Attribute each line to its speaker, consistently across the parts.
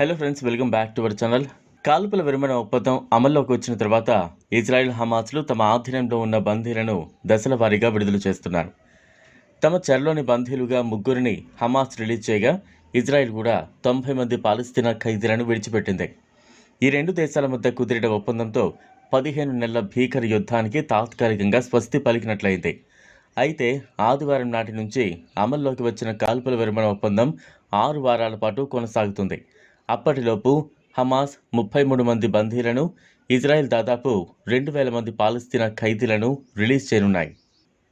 Speaker 1: Hello friends welcome back to our channel కాల్పుల విరమణ ఒప్పందం అమల్లోకి వచ్చిన తర్వాత ఇజ్రాయెల్ హమాస్లు తమ ఆధీనంలో ఉన్న బందీలను దశల వారీగా విడుదల చేస్తున్నారు. తమ చెరలోని బందీలుగా ముగ్గురిని హమాస్ రిలీజ్ చేయగా ఇజ్రాయెల్ కూడా తొంభై మంది పాలస్తీనా ఖైదీలను విడిచిపెట్టింది. ఈ రెండు దేశాల మధ్య కుదిరిన ఒప్పందంతో పదిహేను నెలల భీకర యుద్ధానికి తాత్కాలికంగా స్వస్తి పలికినట్లయింది. అయితే ఆదివారం నాటి నుంచి అమల్లోకి వచ్చిన కాల్పుల విరమణ ఒప్పందం ఆరు వారాల పాటు కొనసాగుతుంది. అప్పటిలోపు హమాస్ ముప్పై మూడు మంది బందీలను ఇజ్రాయెల్ దాదాపు రెండు వేల మంది పాలస్తీనా ఖైదీలను రిలీజ్ చేయనున్నాయి.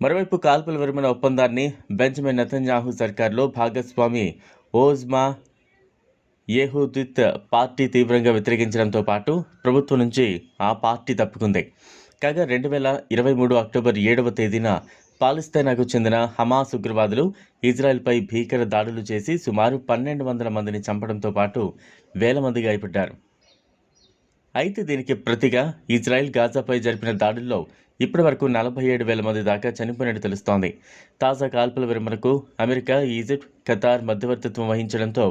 Speaker 1: మరోవైపు కాల్పుల విరమణ ఒప్పందాన్ని బెంజమిన్ నతన్యాహు సర్కార్లో భాగస్వామి ఓజ్మా యెహూదిత్ పార్టీ తీవ్రంగా వ్యతిరేకించడంతో పాటు ప్రభుత్వం నుంచి ఆ పార్టీ తప్పుకుంది. కాగా రెండు వేల ఇరవై మూడు అక్టోబర్ ఏడవ తేదీన పాలస్తీనాకు చెందిన హమాస్ ఉగ్రవాదులు ఇజ్రాయెల్పై భీకర దాడులు చేసి సుమారు పన్నెండు వందల మందిని చంపడంతో పాటు వేల మంది గాయపడ్డారు. అయితే దీనికి ప్రతిగా ఇజ్రాయెల్ గాజాపై జరిపిన దాడుల్లో ఇప్పటి వరకు నలభై ఏడు వేల మంది దాకా చనిపోయినట్టు తెలుస్తోంది. తాజా కాల్పుల విరమణకు అమెరికా ఈజిప్ట్ ఖతార్ మధ్యవర్తిత్వం వహించడంతో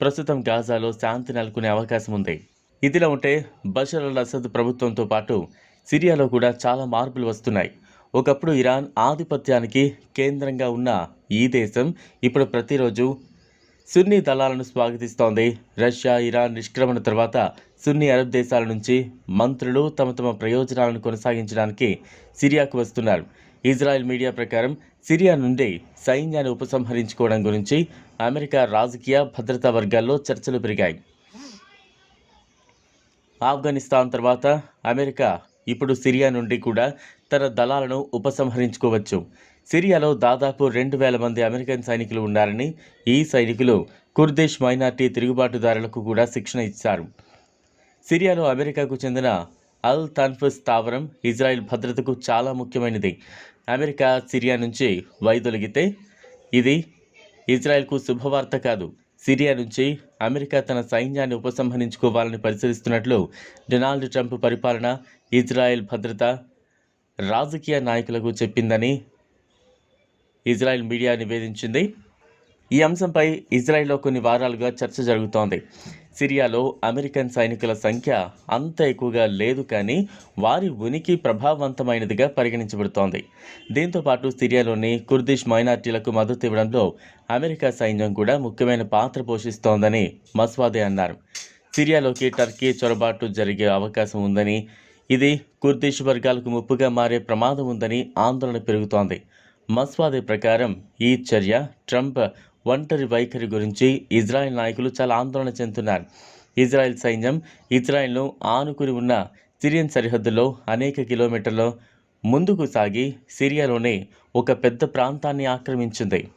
Speaker 1: ప్రస్తుతం గాజాలో శాంతి నెలకొనే అవకాశం ఉంది. ఇదిలా ఉంటే బషర్ అల్ అసద్ ప్రభుత్వంతో పాటు సిరియాలో కూడా చాలా మార్పులు వస్తున్నాయి. ఒకప్పుడు ఇరాన్ ఆధిపత్యానికి కేంద్రంగా ఉన్న ఈ దేశం ఇప్పుడు ప్రతిరోజు సున్నీ దళాలను స్వాగతిస్తోంది. రష్యా ఇరాన్ నిష్క్రమణ తర్వాత సున్నీ అరబ్ దేశాల నుంచి మంత్రులు తమ తమ ప్రయోజనాలను కొనసాగించడానికి సిరియాకు వస్తున్నారు. ఇజ్రాయెల్ మీడియా ప్రకారం సిరియా నుండి సైన్యాన్ని ఉపసంహరించుకోవడం గురించి అమెరికా రాజకీయ భద్రతా వర్గాల్లో చర్చలు పెరిగాయి. ఆఫ్ఘనిస్తాన్ తర్వాత అమెరికా ఇప్పుడు సిరియా నుండి కూడా తన దళాలను ఉపసంహరించుకోవచ్చు. సిరియాలో దాదాపు రెండు వేల మంది అమెరికన్ సైనికులు ఉన్నారని ఈ సైనికులు కుర్దిష్ మైనార్టీ తిరుగుబాటుదారులకు కూడా శిక్షణ ఇచ్చారు. సిరియాలో అమెరికాకు చెందిన అల్ తన్ఫస్ స్థావరం ఇజ్రాయెల్ భద్రతకు చాలా ముఖ్యమైనది. అమెరికా సిరియా నుంచి వైదొలిగితే ఇది ఇజ్రాయెల్కు శుభవార్త కాదు. సిరియా నుంచి అమెరికా తన సైన్యాన్ని ఉపసంహరించుకోవాలని పరిశీలిస్తున్నట్లు డొనాల్డ్ ట్రంప్ పరిపాలన ఇజ్రాయెల్ భద్రత రాజకీయ నాయకులకు చెప్పిందని ఇజ్రాయెల్ మీడియా నివేదించింది. ఈ అంశంపై ఇజ్రాయెల్లో కొన్ని వారాలుగా చర్చ జరుగుతోంది. సిరియాలో అమెరికన్ సైనికుల సంఖ్య అంత ఎక్కువగా లేదు కానీ వారి ఉనికి ప్రభావవంతమైనదిగా పరిగణించబడుతోంది. దీంతోపాటు సిరియాలోని కుర్దిష్ మైనార్టీలకు మద్దతు ఇవ్వడంలో అమెరికా సైన్యం కూడా ముఖ్యమైన పాత్ర పోషిస్తోందని మస్వాదే అన్నారు. సిరియాలోకి టర్కీ చొరబాటు జరిగే అవకాశం ఉందని ఇది కుర్దిష్ వర్గాలకు ముప్పుగా మారే ప్రమాదం ఉందని ఆందోళన పెరుగుతోంది. మస్వాదే ప్రకారం ఈ చర్య ట్రంప్ ఒంటరి వైఖరి గురించి ఇజ్రాయెల్ నాయకులు చాలా ఆందోళన చెందుతున్నారు. ఇజ్రాయెల్ సైన్యం ఇజ్రాయెల్ను ఆనుకుని ఉన్న సిరియన్ సరిహద్దులో అనేక కిలోమీటర్ల ముందుకు సాగి సిరియాలోనే ఒక పెద్ద ప్రాంతాన్ని ఆక్రమించింది.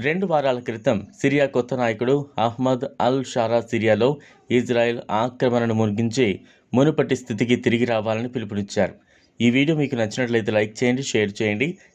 Speaker 1: రెండు వారాల క్రితం సిరియా కొత్త నాయకుడు అహ్మద్ అల్ షారా సిరియాలో ఇజ్రాయెల్ ఆక్రమణను ముగించి మునుపటి స్థితికి తిరిగి రావాలని పిలుపునిచ్చారు. ఈ వీడియో మీకు నచ్చినట్లయితే లైక్ చేయండి షేర్ చేయండి.